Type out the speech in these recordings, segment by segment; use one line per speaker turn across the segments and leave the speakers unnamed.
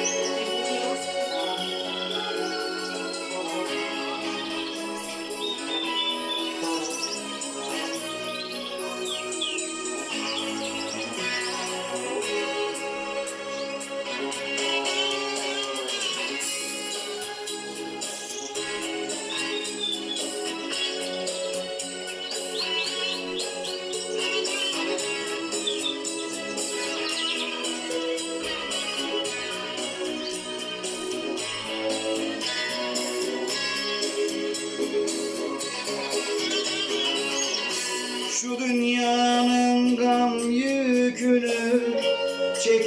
Şu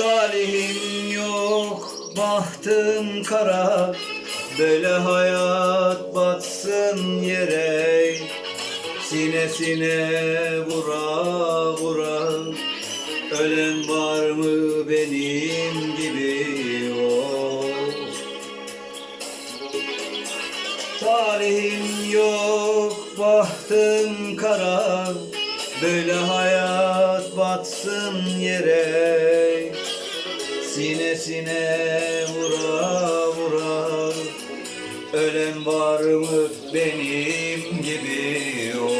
Talihim yok, bahtım kara. Böyle hayat batsın yere. Sinesine vura vura. Ölen var mı benim gibi? Of Talihim yok, bahtım kara. Böyle hayat batsın yere Sinesine vura vura. Ölen var mı benim gibi? of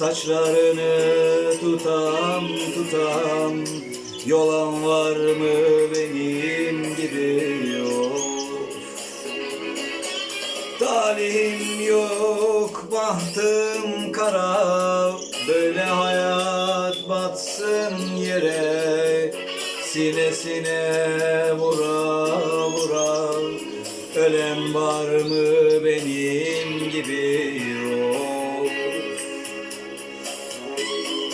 Saçlarını tutam tutam. Yolan var mı benim gibi? Yok. Talihim yok, bahtım kara. Böyle hayat batsın yere. Sinesine vura vura. Ölen var mı benim gibi? Yok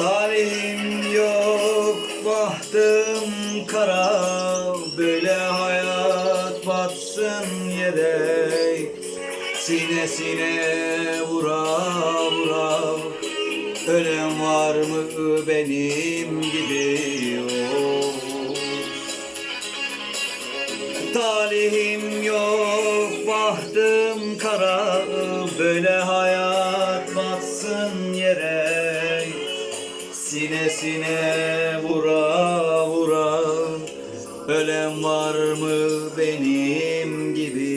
Talihim yok, bahtım kara. Böyle hayat batsın yere Sinesine vura vura. Ölen var mı benim gibi? Yok Talihim yok, bahtım kara. Böyle hayat batsın yere sinesine vura vura. Ölen var mı benim gibi?